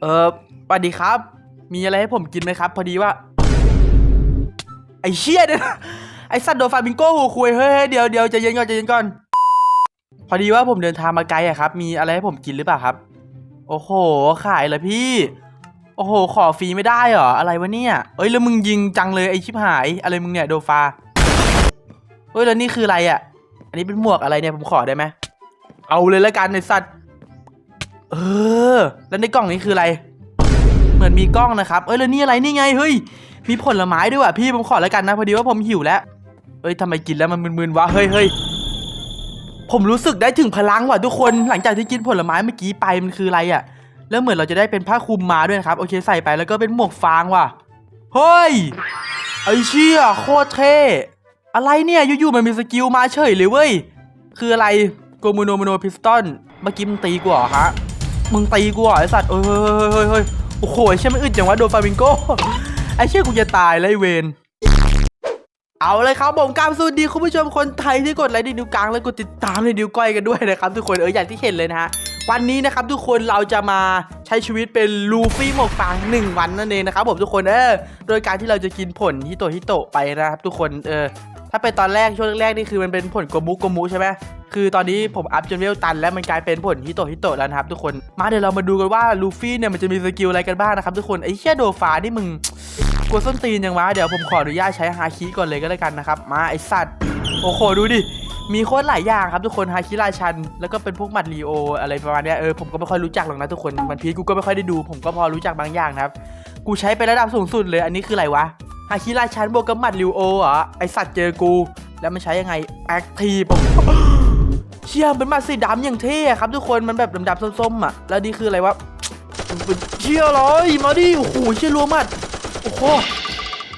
เออสวัสดีครับ มีอะไรให้ผมกินไหมครับ พอดีว่า ไอ้เชี่ยเนี่ยนะไอ้สัตว์โดฟามิงโก้หัวคุยเฮ้ยเฮ้ยเดี๋ยวเดี๋ยวใจเย็นก่อนใจเย็นก่อน พอดีว่าผมเดินทางมาไกลอะครับ มีอะไรให้ผมกินหรือเปล่าครับ โอ้โห ขายเหรอพี่ โอ้โห ขอฟรีไม่ได้เหรอ อะไรวะเนี่ย เอ้ยแล้วมึงยิงจังเลยไอชิบหาย อะไรมึงเนี่ยโดฟาเฮ้ยแล้วนี่คืออะไรอะอันนี้เป็นหมวกอะไรเนี่ยผมขอได้ไหม เอาเลยละกันไอสัตว์ เออ แล้วในกล่องนี้คืออะไร เหมือนมีกล้องนะครับ เอ้ยแล้วนี่อะไรนี่ไงเฮ้ย มีผลไม้ด้วยว่ะพี่ผมขอแล้วกันนะพอดีว่าผมหิวแล้ว เอ้ยทำไมกินแล้วมันมึนๆวะเฮ้ยเฮ้ยผมรู้สึกได้ถึงพลังว่ะทุกคนหลังจากที่กินผลไม้เมื่อกี้ไปมันคืออะไรอะ่ะ แล้วเหมือนเราจะได้เป็นผ้าคลุมมาด้วยนะครับโอเคใส่ไปแล้วก็เป็นหมวกฟางว่ะเฮ้ยไอเชี่ยโคตรเท่อะไรเนี่ยอยู่ๆมันมีสกิลมาเฉยเลยเว้ยคืออะไรโกมูโนโมโนพิสตอนเมื่อกี้มึงตีกูเหรอฮะ มึงตีกูเหรอไอสัตว์เฮ้ยเฮ้ยเฮ้ยเฮ้ยโอ้โหไอ้เชี่ยมันอึดจังวะโดนฟามิงโก้ไอเชี่ยกูจะตายแล้วไอเวนเอาเลยครับผมกามสูดีคุณผู้ชมคนไทยที่กดไลค์ในนิ้วกลางและกดติดตามในนิ้วก้อยกันด้วยนะครับทุกคนเอออย่างที่เห็นเลยนะฮะ วันนี้นะครับทุกคนเราจะมาใช้ชีวิตเป็นลูฟี่หมวกฟางหนึ่งวันนั่นเองนะครับผมทุกคนเออโดยการที่เราจะกินผลฮิโตฮิโตไปนะครับทุกคนเออถ้าเป็นตอนแรกช่วงแรกๆนี่คือมันเป็นผลโกมุโกมุใช่ไหมคือตอนนี้ผมอัพจนเวลตันแล้วมันกลายเป็นผลฮิโตฮิโตแล้วนะครับทุกคนมาเดี๋ยวเรามาดูกันว่าลูฟี่เนี่ยมันจะมีสกิลอะไรกันบ้างนะครับทุกคนไอ้เชี่ยโดฟ้านี่มึงกลัวส้นตีนยังวะเดี๋ยวผมขออนุญาตใช้ฮาคิก่อนเลยก็แล้วกันนะครับมาไอสัตว์โอ้โหดูดิ มีโคตรหลายอย่างครับทุกคนฮาคิราชัน แล้วก็เป็นพวกหมัดลีโออะไรประมาณเนี้ยเออผมก็ไม่ค่อยรู้จักหรอกนะทุกคนมันพีกูก็ไม่ค่อยได้ดู ผมก็พอรู้จักบางอย่างนะครับ กูใช้ไประดับสูงสุดเลยอันนี้คืออะไรวะฮาคิราชันบวกกับหมัดลีโอเหรอไอสัตว์เจอกู แล้วมันใช้ยังไงแอคทีฟเชี่ยเป็นหมัดสีดำอย่างเท่ครับทุกคนมันแบบดำๆส้มๆอะแล้วนี่คืออะไรวะเชี่ยเลยมาดิโอ้โหเชี่ยรัวมัดโอ้โห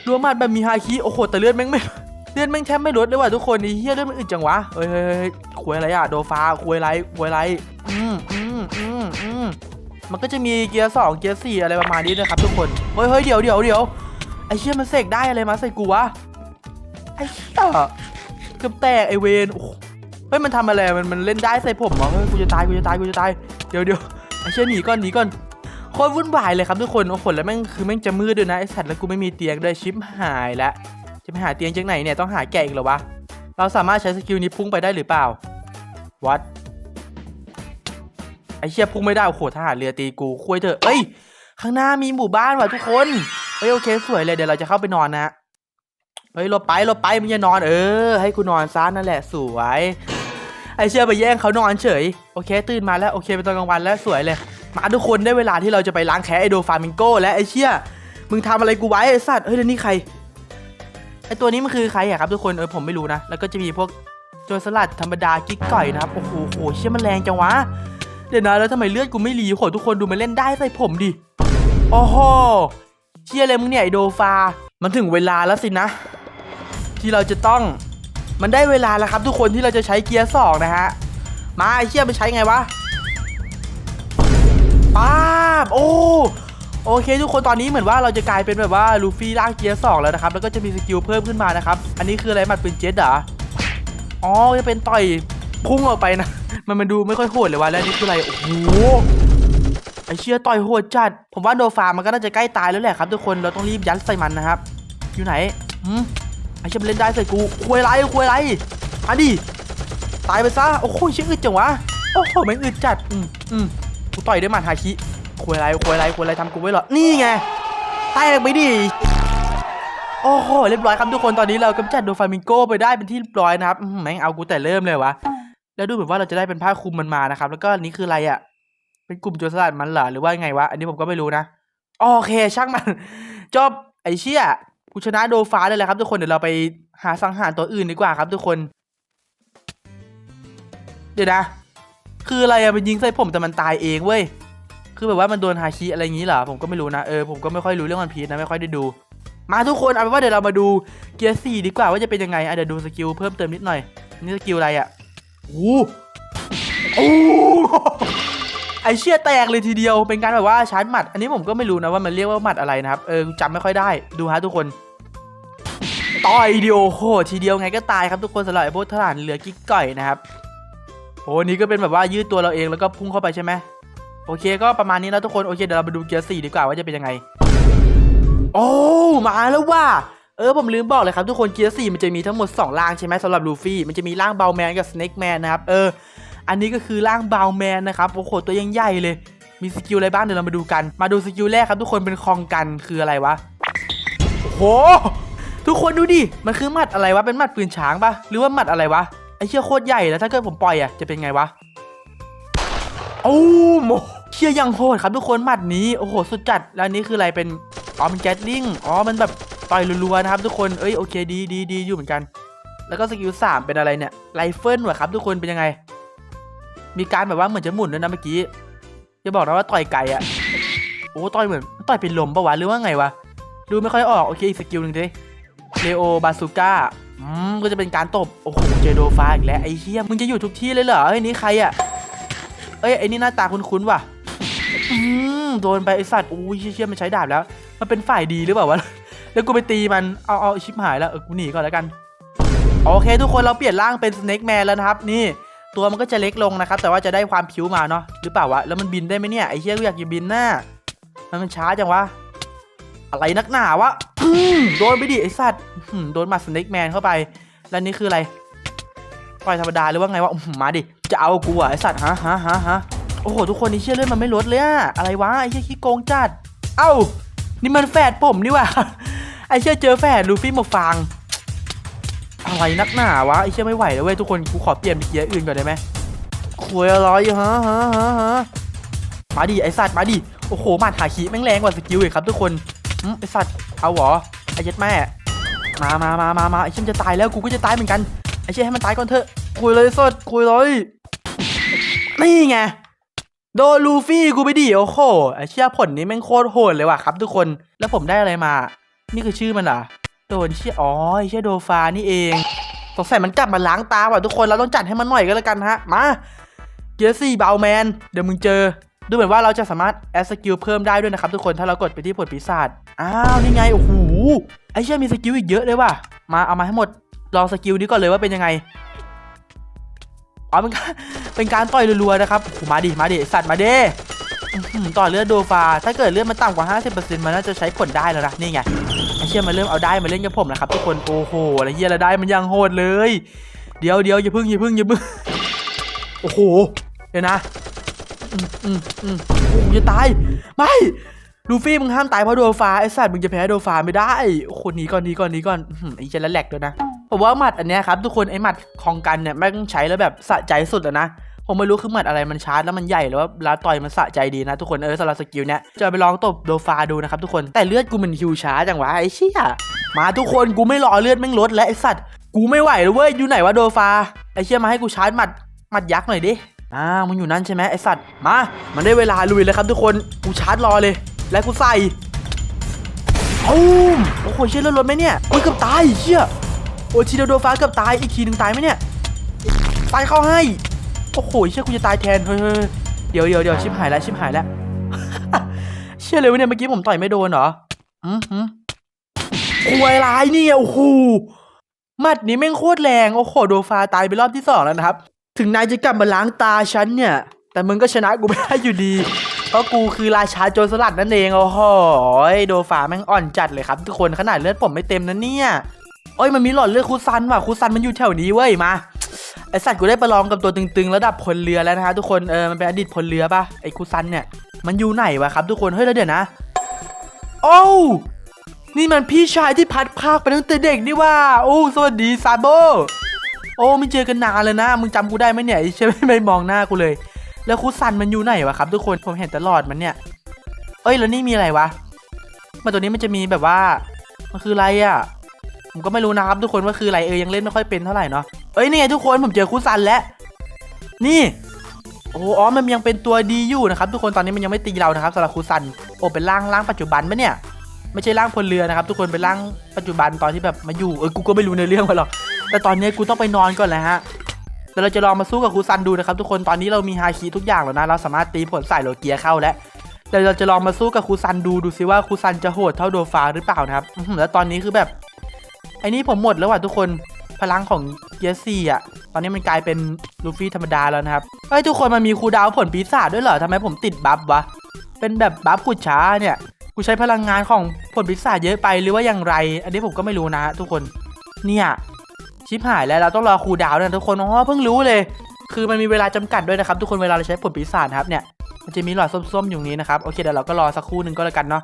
รัวมัดแบบมีฮาคิโอ้โหแต่เลือดแม่งไม่ เลือดแม่งแทบไม่ลดเลยว่ะทุกคนนี่เฮียเลือดมันอึดจังวะเฮ้ยเฮ้ยเฮ้ยคุยอะไรอะโดฟ้าคุยไรคุยไรอืมอืมอืมอืมมันก็จะมีเกียร์สองเกียร์สี่อะไรประมาณนี้นะครับทุกคนเฮ้ยเฮ้ยเดี๋ยวเดี๋ยวเดี๋ยวไอเชี่ยมันเสกได้อะไรมาใส่กูวะไอ้เชี่ยเกือบแตกไอเวนโอ้เฮ้ยมันทำอะไรมันมันเล่นได้ใส่ผมเหรอเฮ้ยกูจะตายกูจะตายกูจะตายเดี๋ยวเดี๋ยวไอเชี่ยหนีก่อนหนีก่อนโคตรวุ่นวายเลยครับทุกคนโอ้โหแล้วแม่งคือแม่งจะมืดด้วยนะไอสัตว์แล้วกูไม่มีเตียงด้วยชิปหายแล้ว จะไปหาเตียงจากไหนเนี่ยต้องหาแกะอีกเหรอวะ เราสามารถใช้สกิลนี้พุ่งไปได้หรือเปล่า วัดไอเชี่ยพุ่งไม่ได้โอ้โหทหารเรือตีกูคุยเถอะเอ้ย ข้างหน้ามีหมู่บ้านว่ะทุกคนเฮ้ยโอเคสวยเลยเดี๋ยวเราจะเข้าไปนอนนะเฮ้ยหลบไปหลบไปมึงอย่านอนเออ ให้กูนอนซะนั่นแหละสวยไอเชี่ยไปแย่งเขานอนเฉยโอเค ตื่นมาแล้วโอเคเป็นตอนกลางวันแล้วสวยเลย มาทุกคนได้เวลาที่เราจะไปล้างแค้นไอโดฟามิงโกและไอเชี่ยมึงทำอะไรกูไว้ไอสัตว์เฮ้ยแล้วนี่ใคร ไอตัวนี้มันคือใครอะครับทุกคนเออผมไม่รู้นะ แล้วก็จะมีพวกโจรสลัดธรรมดากิ๊กก่อยนะครับ โอ้โหโหเชี่ยมันแรงจังวะ เดี๋ยวนะแล้วทำไมเลือดกูไม่รีโหทุกคนดูมันเล่นได้ใส่ผมดิ โอ้โหเชี่ยอะไรมึงเนี่ยไอโดฟา มันถึงเวลาแล้วสินะ ที่เราจะต้อง มันได้เวลาแล้วครับ ทุกคนที่เราจะใช้เกียร์สองนะฮะ มาไอเชี่ยไปใช้ไงวะป้าบโอ้ โอเค ทุกคนตอนนี้เหมือนว่าเราจะกลายเป็นแบบว่าลูฟี่ร่างเกียร์สองแล้วนะครับแล้วก็จะมีสกิลเพิ่มขึ้นมานะครับอันนี้คืออะไรหมัดปืนเจ็ตเหรออ๋อจะเป็นต่อยพุ่งออกไปนะ มันมันดูไม่ค่อยโหดเลยว่ะแล้วนี่คืออะไรโอ้โหไอเชี่ยต่อยโหดจัด ผมว่าโดฟามันก็น่าจะใกล้ตายแล้วแหละครับทุกคนเราต้องรีบยัดใส่มันนะครับ อยู่ไหนหืมไอเชี่ยเล่นได้ใส่กูคุยไรคุยไรมาดิตายไปซะโอ้โหเชี่ยอึดจังวะโอ้โหแม่งอึดจัดอืมอืมกูต่อยด้วยหมัดฮาคิ ควยอะไรควยอะไรควยอะไรทำกูไว้เหรอ นี่ไงแตกไปดิโอ้โหเรียบร้อยครับทุกคนตอนนี้เรากำจัดโดฟามิงโกไปได้เป็นที่เรียบร้อยนะครับแม่งเอากูแต่เริ่มเลยวะแล้วดูเหมือนว่าเราจะได้เป็นผ้าคลุมมันมานะครับ แล้วก็นี้คืออะไรอะ่ะ เป็นกลุ่มโจรสลัดมันเหรอหรือว่าไงวะ อันนี้ผมก็ไม่รู้นะโอเคช่างมันจบไอ้เชี่ยกูชนะโดฟ้าเลยแหละครับ ทุกคนเดี๋ยวเราไปหาสังหารตัวอื่นดีกว่าครับ ทุกคน เดี๋ยวนะ คืออะไรอะมันยิงใส่ผมแต่มันตายเองเว้ย คือแบบว่ามันโดนฮาคิอะไรอย่างนี้เหรอผมก็ไม่รู้นะเออผมก็ไม่ค่อยรู้เรื่องวันพีชนะไม่ค่อยได้ดู มาทุกคนเอาเป็นว่าเดี๋ยวเรามาดูเกียร์สี่ดีกว่าว่าจะเป็นยังไงอะเดี๋ยวดูสกิลเพิ่มเติมนิดหน่อยนี่สกิลอะไรอะโอ้โอ้ไอเชี่ยแตกเลยทีเดียวเป็นการแบบว่าชาร์จหมัด อันนี้ผมก็ไม่รู้นะว่ามันเรียกว่าหมัดอะไรนะครับเออจำไม่ค่อยได้ดูฮะทุกคนต่อยเดียวโหทีเดียวไงก็ตายครับทุกคนสำหรับไอ้พวกทหารเรือกิ๊กก่อยนะครับโอ้นี่ก็เป็นแบบว่ายืดตัวเราเองแล้วก็พุ่งเข้าไปใช่ไหม โอเคก็ประมาณนี้แล้วทุกคนโอเคเดี๋ยวเราไปดูเกียร์สี่ดีกว่าว่าจะเป็นยังไง โอ้มาแล้วว่ะเออผมลืมบอกเลยครับทุกคนเกียร์สี่มันจะมีทั้งหมด 2 ร่างใช่ไหมสำหรับลูฟี่มันจะมีร่างเบลแมนกับสเน็กแมนนะครับเอออันนี้ก็คือร่างเบลแมนนะครับโอ้โหตัวยังใหญ่เลย มีสกิลอะไรบ้างเดี๋ยวเรามาดูกัน มาดูสกิลแรกครับทุกคนเป็นคองกันคืออะไรวะโอ้โหทุกคนดูดิมันคือมัดอะไรวะเป็นมัดปืนช้างปะหรือว่ามัดอะไรวะไอเชี่ยโคตรใหญ่แล้วถ้าเกิดผมปล่อยอะจะเป็นไงวะโอ้โห เชี่ยยังโหดครับทุกคนหมัดนี้โอ้โหสุดจัดแล้วนี้คืออะไรเป็นอ๋อเป็นแกตลิงอ๋อมันแบบต่อยรัวๆนะครับทุกคนเอ้ยโอเคดีดีดีอยู่เหมือนกัน แล้วก็สกิลสามเป็นอะไรเนี่ยไรเฟิลว่ะครับทุกคนเป็นยังไง มีการแบบว่าเหมือนจะหมุนด้วยนะเมื่อกี้จะบอกนะว่าต่อยไก่อะโอ้ต่อยเหมือนต่อยเป็นลมปะวะหรือว่าไงวะดูไม่ค่อยออกโอเคอีกสกิลหนึ่งดิเลโอบาซูก้าอืมก็จะเป็นการตบโอ้โหเจโดฟาอีกแล้วไอ้เหี้ยมึงจะอยู่ทุกที่เลยเหรอเฮ้ยนี่ใครอะเอ้ยไอ้นี่หน้าตาคุ้นๆว่ะ โดนไปไอสัตว์อุ้ยเชี่ยๆมันใช้ดาบแล้ว มันเป็นฝ่ายดีหรือเปล่าวะ แล้วกูไปตีมัน เอาเอาชิบหายแล้ว เออ กูหนีก่อนแล้วกัน โอเค ทุกคนเราเปลี่ยนร่างเป็นสเน็กแมนแล้วนะครับ นี่ ตัวมันก็จะเล็กลงนะครับ แต่ว่าจะได้ความผิวมาเนาะ หรือเปล่าวะ แล้วมันบินได้ไหมเนี่ย ไอเชี่ยกูอยากจะบินหน้า มันมันช้าจังวะ อะไรนักหนาวะโดนไปดิไอสัตว์โดนมาสเน็กแมนเข้าไป แล้วนี่คืออะไรต่อยธรรมดาหรือว่าไงวะ มาดิ จะเอากูอะไอสัตว์ฮะฮะฮะฮะ โอ้โหทุกคนนี่เชื่อเลือดมันไม่ลดเลยอะอะไรวะไอ้เชี่ยขี้โกงจัด เอ้า นี่มันแฝดผมนี่ว่าไอ้เชี่ยเจอแฝดลูฟี่หมวกฟางอะไรนักหนาวะไอ้เชี่ยไม่ไหวแล้วเว้ยทุกคนกูขอเปลี่ยนไปเกียร์อื่นก่อนได้ไหมคุยอะไรฮะฮะฮะฮะมาดิไอ้สัตว์มาดิโอ้โหหมัดหาขีแม่งแรงกว่าสกิลอีกครับทุกคนไอ้สัตว์เอาเหรอไอ้เจ็ดแม่ มามามามามาไอ้เชี่ยมันจะตายแล้วกูก็จะตายเหมือนกันไอ้เชี่ยให้มันตายก่อนเถอะคุยเลยสดคุยเลยนี่ไง โดนลูฟี่กูไปดิโอ้โหไอเชี่ยผลนี้แม่งโคตรโหดเลยว่ะครับ ทุกคนแล้วผมได้อะไรมา นี่คือชื่อมันเหรอโดนเชี่ยอ๋อไอเชี่ยโดฟานี่เองสงสัยมันกลับมาล้างตาว่ะทุกคนเราต้องจัดให้มันหน่อยก็แล้วกันฮะมาเกียร์สี่เบลแมนเดี๋ยวมึงเจอ ดูเหมือนว่าเราจะสามารถแอดสกิลเพิ่มได้ด้วยนะครับทุกคนถ้าเรากดไปที่ผลปีศาจอ้าวนี่ไงโอ้โหไอเชี่ยมีสกิลอีกเยอะเลยว่ะมาเอามาให้หมดลองสกิลนี้ก่อนเลยว่าเป็นยังไง อ๋อเป็นการเป็นการต่อยรัวๆนะครับมาดิมาดิสัตว์มาเด้ต่อเลือดโดฟา ถ้าเกิดเลือดมันต่ำกว่า 50%มันน่าจะใช้ผลได้แล้วนะนี่ไงไอเชี่ยมันเริ่มเอาได้มาเล่นกับผมนะครับทุกคนโอ้โหอะไรเฮียละได้มันยังโหดเลย เดี๋ยวเดี๋ยวอย่าพึ่งอย่าพึ่งอย่าพึ่งโอ้โหเดี๋ยวนะอืมอืมอืมโอ้โหจะตายไม่ ลูฟี่มึงห้ามตายเพราะโดฟ้าไอสัตว์มึงจะแพ้โดฟ้าไม่ได้โอ้โหนีก่อนหนีก่อนหนีก่อนอื้อหือไอ้เจนแล้วแหลกด้วยนะผมว่าหมัดอันเนี้ยครับทุกคนไอ้หมัดคองกันเนี่ยแม่งใช้แล้วแบบสะใจสุดแล้วนะผมไม่รู้คือหมัดอะไรมันชาร์จแล้วมันใหญ่หรือว่าลาต่อยมันสะใจดีนะทุกคนเออสำหรับสกิลเนี้ยจะไปลองตบโดฟาดูนะครับทุกคนแต่เลือดกูมันฮิวช้าจังวะไอ้เชี่ยมาทุกคนกูไม่รอเลือดแม่งลดแล้วไอ้สัตว์กูไม่ไหวแล้วเว้ยอยู่ไหนวะโดฟาไอ้เชี่ยมาให้กูชาร์จหมัดหมัดยักษ์หน่อยดิอ่ามึงอยู่นั่นใช่ไหมไอ้สัตว์มามันได้เวลาลุยเลยครับทุกคนกูชาร์จรอเลย แล้วกูใส่ตูมโอ้โหเชี่ยเลือดลดไหมเนี่ยโอ้ยเกือบตายเชี่ยโอ้ยทีเดียวโดนฟ้าเกือบตายอีกทีหนึ่งตายไหมเนี่ยตายเข้าให้โอ้โหเชื่อกูจะตายแทนเฮ้ยเดี๋ยวเดี๋ยวเดี๋ยวชิบหายแล้วชิบหายแล้วเชื่อเลยวะเนี่ยเมื่อกี้ผมต่อยไม่โดนเหรออืมอืมควยร้ายเนี่ยโอ้โหหมัดนี้แม่งโคตรแรงโอ้โหโดฟาตายไปรอบที่สองแล้วนะครับ ถึงนายจะกลับมาล้างตาฉันเนี่ย แต่มึงก็ชนะกูไม่ได้อยู่ดี เพราะกูคือราชาโจรสลัดนั่นเองโอ้โหโดฟาแม่งอ่อนจัดเลยครับทุกคนขนาดเลือดผมไม่เต็มนะเนี่ยโอ้ยมันมีหลอดเลือดคูซันว่ะคูซันมันอยู่แถวนี้เว้ยมาไอสัตว์กูได้ประลองกับตัวตึงๆ ระดับพลเรือแล้วนะฮะทุกคนเออมันเป็นอดีตพลเรือปะไอคูซันเนี่ยมันอยู่ไหนวะครับทุกคนเฮ้ยแล้วเดี๋ยวนะโอ้นี่มันพี่ชายที่พัดภาคไปตั้งแต่เด็กนี่ว่าโอ้สวัสดีซาโบโอ้ไม่เจอกันนานเลยนะ มึงจำกูได้ไหมเนี่ยใช่ไหมไม่มองหน้ากูเลย แล้วคูซันมันอยู่ไหนวะครับทุกคนผมเห็นตลอดมันเนี่ย เอ้ยแล้วนี่มีอะไรวะมันตัวนี้มันจะมีแบบว่ามันคืออะไรอะ ผมก็ไม่รู้นะครับทุกคนว่าคืออะไรเออยังเล่นไม่ค่อยเป็นเท่าไหร่เนาะเอ้ยนี่ไงทุกคนผมเจอคูซันแล้วนี่โอ้อ๋อมันยังเป็นตัวดีอยู่นะครับ ทุกคนตอนนี้มันยังไม่ตีเรานะครับสำหรับคูซันโอ้เป็นร่างร่างปัจจุบันปะเนี่ยไม่ใช่ร่างพลเรือนะครับ ทุกคนเป็นร่างปัจจุบันตอนที่แบบมาอยู่เออกูก็ไม่รู้ในเรื่องมันหรอกแต่ตอนนี้กูต้องไปนอนก่อนแล้วฮะ เดี๋ยวเราจะลองมาสู้กับคูซันดูนะครับทุกคนตอนนี้เรามีฮาคิทุกอย่างแล้วนะ เราสามารถตีผลใส่โลเกียเข้าแล้วเดี๋ยวเราจะลองมาสู้กับครูซันดูดูซิว่าครูซันจะโหดเท่าโดฟาหรือเปล่านะครับแล้วตอนนี้คือแบบไอ้นี่ผมหมดแล้วว่ะทุกคนพลังของเกียร์สี่อะ ตอนนี้มันกลายเป็นลูฟี่ธรรมดาแล้วนะครับเฮ้ยทุกคนมันมีคูดาวผลปีศาจด้วยเหรอทำไมผมติดบัฟวะ เป็นแบบบัฟขุดช้าเนี่ย กูใช้พลังงานของผลปีศาจเยอะไปหรือว่าอย่างไร อันนี้ผมก็ไม่รู้นะทุกคน เนี่ย ชิปหายแล้วเราต้องรอครูดาวน์นะทุกคนอ๋อเพิ่งรู้เลย คือมันมีเวลาจำกัดด้วยนะครับ ทุกคนเวลาเราใช้ผลปีศาจครับเนี่ยมันจะมีหลอดส้มๆอยู่นี้นะครับโอเคเดี๋ยวเราก็รอสักครู่หนึ่งก็แล้วกันเนาะ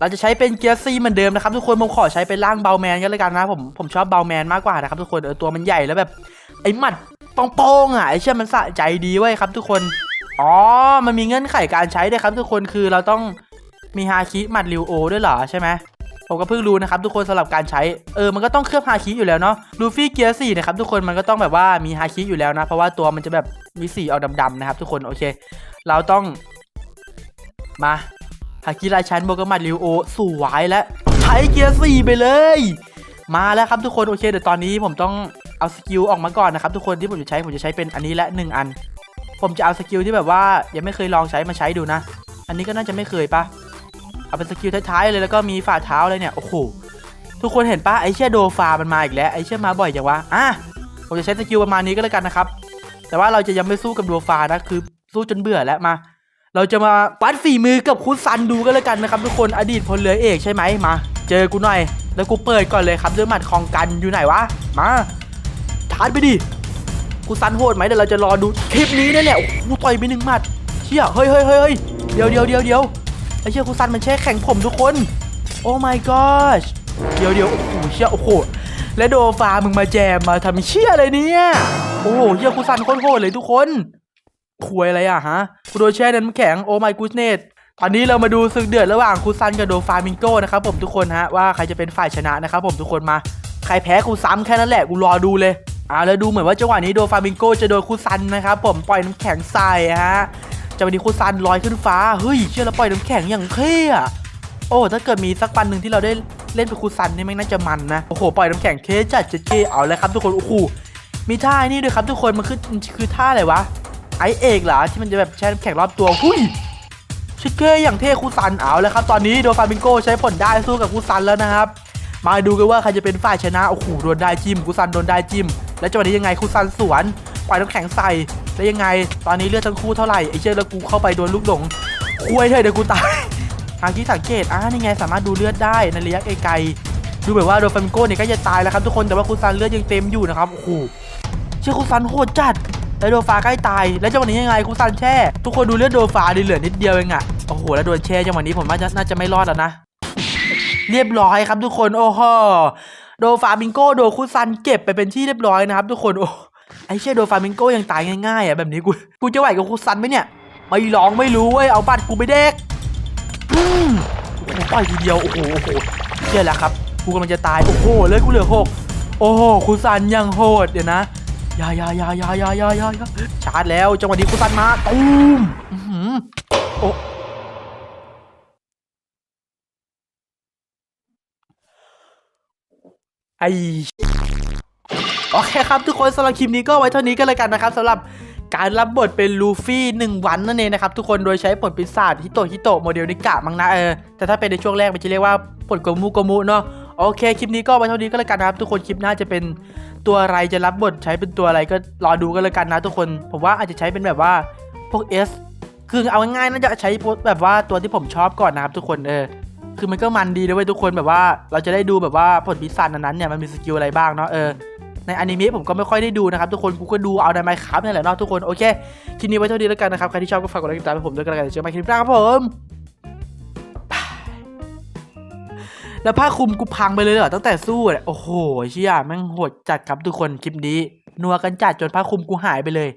เราจะใช้เป็นเกียร์ซีเหมือนเดิมนะครับทุกคนผมขอใช้เป็นร่างเบลแมนก็แล้วกันนะผมผมชอบเบลแมนมากกว่านะครับทุกคนเออตัวมันใหญ่แล้วแบบไอ้หมัดโป้งๆอะไอ้เชื่อมันสะใจดีเว้ยครับ ทุกคนอ๋อมันมีเงื่อนไขการใช้ด้วยครับ ทุกคนคือเราต้องมีฮาคิหมัดริวโอด้วยเหรอใช่ไหม ผมก็เพิ่งรู้นะครับทุกคนสำหรับการใช้เออมันก็ต้องเคลือบฮาคิอยู่แล้วเนาะลูฟี่เกียร์สี่นะครับทุกคนมันก็ต้องแบบว่ามีฮาคิอยู่แล้วนะ เพราะว่าตัวมันจะแบบมีสีออกดำๆนะครับทุกคนโอเค เราต้องมาฮาคิราชันโบกมัดริวโอสวยและใช้เกียร์สี่ไปเลย มาแล้วครับทุกคนโอเคเดี๋ยวตอนนี้ผมต้องเอาสกิลออกมาก่อนนะครับทุกคนที่ผมจะใช้ผมจะใช้เป็นอันนี้และหนึ่งอัน ผมจะเอาสกิลที่แบบว่ายังไม่เคยลองใช้มาใช้ดูนะ อันนี้ก็น่าจะไม่เคยปะ เอาเป็นสกิลท้ายๆเลยแล้วก็มีฝ่าเท้าเลยเนี่ย โอ้โห ทุกคนเห็นปะไอเชี่ยโดฟามันมาอีกแล้วไอเชี่ยมาบ่อยจังวะอะผมจะใช้สกิลประมาณนี้ก็แล้วกันนะครับ แต่ว่าเราจะยังไม่สู้กับโดฟานะ คือสู้จนเบื่อแล้วมา เราจะมาวัดฝีมือกับคุณซันดูก็แล้วกันนะครับทุกคนอดีตพลเรือเอกใช่ไหมมา เจอกูหน่อย แล้วกูเปิดก่อนเลยครับด้วยหมัดคองกันอยู่ไหนวะมาชาร์จไปดิกูซันโหดไหมเดี๋ยวเราจะรอดูคลิปนี้นั่นแหละโอ้โหกูต่อยไปหนึ่งหมัดเชี่ยเฮ้ยเฮ้ยเฮ้ยเฮ้ยเดี๋ยวเดี๋ยวเดี๋ยวเดี๋ยว ไอ้เชี่ยกูซันมันแช่แข็งผมทุกคน โอ้ my gosh เดี๋ยวเดี๋ยวโอ้โหเชี่ยโอ้โหและโดฟามึงมาแจมมาทำเชี่ยอะไรเนี่ยโอ้โหเชี่ยกูซันโคตรโหดเลยทุกคนคุยอะไรอะฮะกูโดนแช่น้ำแข็งโอ้ my goodness ตอนนี้เรามาดูศึกเดือดระหว่างคูซันกับโดฟามิงโก้นะครับผมทุกคนฮะว่าใครจะเป็นฝ่ายชนะนะครับผมทุกคนมา ใครแพ้กูซ้ำแค่นั้นแหละกูรอดูเลยอ่าแล้วดูเหมือนว่าจังหวะนี้โดฟามิงโกจะโดนคูซันนะครับผมปล่อยน้ำแข็งใส่ฮะ จังหวะนี้คูซันลอยขึ้นฟ้า เฮ้ยเชื่อแล้วปล่อยน้ำแข็งอย่างเท่อะโอ้ถ้าเกิดมีสักวันหนึ่งที่เราได้เล่นเป็นคูซันนี่แม่งน่าจะมันนะ โอ้โหปล่อยน้ำแข็งเท่จัดเจ๊เอาเลยครับทุกคนโอ้โหมีท่านี่ด้วยครับทุกคนมันคือคือท่าอะไรวะไอเอกเหรอที่มันจะแบบแช่น้ำแข็งรอบตัวหุ้ยชิคเก้อย่างเท่คูซันเอาแล้วครับ ตอนนี้โดฟาบิงโกใช้ผลได้สู้กับคูซันแล้วนะครับ มาดูกันว่าใครจะเป็นฝ่ายชนะโอ้โหโดนได้จิ้มคูซันโดนได้จิ้ม แล้วจังหวะนี้ยังไงคูซันสวนปล่อยน้ำแข็งใส่ แล้วยังไงตอนนี้เลือดทั้งคู่เท่าไหร่ไอ้เจ้าแล้วกูเข้าไปโดนลูกหลงคุยเถอะเดี๋ยวกูตายทางที่สังเกตอ่านี่ไงสามารถดูเลือดได้ในระยะไกลๆดูแบบว่าโดฟาบิงโก้เนี่ยก็จะตายแล้วครับทุกคนแต่ว่าคูซันเลือดยังเต็มอยู่นะครับโอ้โหเชื่อคูซันโหดจัดแล้วโดฟ้าใกล้ตาย แล้วจังหวะนี้ยังไงคูซันแช่ ทุกคนดูเลือดโดฟ้าดิเหลือนิดเดียวเองอะโอ้โหแล้วโดนแช่จังหวะนี้ผมว่าน่าจะไม่รอดแล้วนะ เรียบร้อยครับทุกคนโอ้โหโดฟามิงโก้โดคูซันเก็บไปเป็นที่เรียบร้อยนะครับทุกคนโอ้ ไอ้เชี่ยโดนฟามิงโก้ยังตายง่ายๆอะแบบนี้กูกูจะไหวกับคูซันไหมเนี่ยไม่ลองไม่รู้เว้ยเอาบัตรกูไปเด็กอืมต่อยทีเดียวโอ้โหโอ้โหเชี่ยและครับกูกำลังจะตายโอ้โหเลยกูเหลือหกโอ้โหคูซันยังโหดเดี๋ยวนะยายายายายายายาชาร์จแล้วจังหวะนี้คูซันมาตูมโอ้ไอ โอเคครับทุกคนสำหรับคลิปนี้ก็ไว้เท่านี้ก็แล้วกันนะครับสำหรับการรับบทเป็นลูฟี่หนึ่งวันนั่นเองนะครับทุกคนโดยใช้ผลปีศาจฮิโตะฮิโตะโมเดลนิกะมั้งนะเออแต่ถ้าเป็นในช่วงแรกมันจะเรียกว่าผลโกมุโกมุเนาะโอเคคลิปนี้ก็ไว้เท่านี้ก็แล้วกันนะครับ ทุกคนคลิปหน้าจะเป็นตัวอะไรจะรับบทใช้เป็นตัวอะไรก็รอดูกันเลยกันนะ ทุกคนผมว่าอาจจะใช้เป็นแบบว่าพวก S คือเอาง่ายๆน่าจะใช้แบบว่าตัวที่ผมชอบก่อนนะครับ ทุกคนเออคือมันก็มันดีด้วยทุกคนแบบว่า เราจะได้ดูแบบว่าผลพิศาจนั้นเนี่ยมันมีสกิลอะไรบ้างเนาะเออ ในอนิเมะผมก็ไม่ค่อยได้ดูนะครับทุกคนกูก็ดูเอาในไมค์ครับนี่แหละเนาะทุกคนโอเคคลิปนี้ไว้เท่านี้แล้วกันนะครับใครที่ชอบก็ฝากกดไลค์กดติดตามให้ผมด้วยกันแล้วกันเจอกันใหม่คลิปหน้าครับผมแล้วผ้าคลุมกูพังไปเลยเหรอตั้งแต่สู้โอ้โหเชี่ยแม่งโหดจัดครับทุกคนคลิปนี้นัวกันจัดจนผ้าคลุมกูหายไปเลย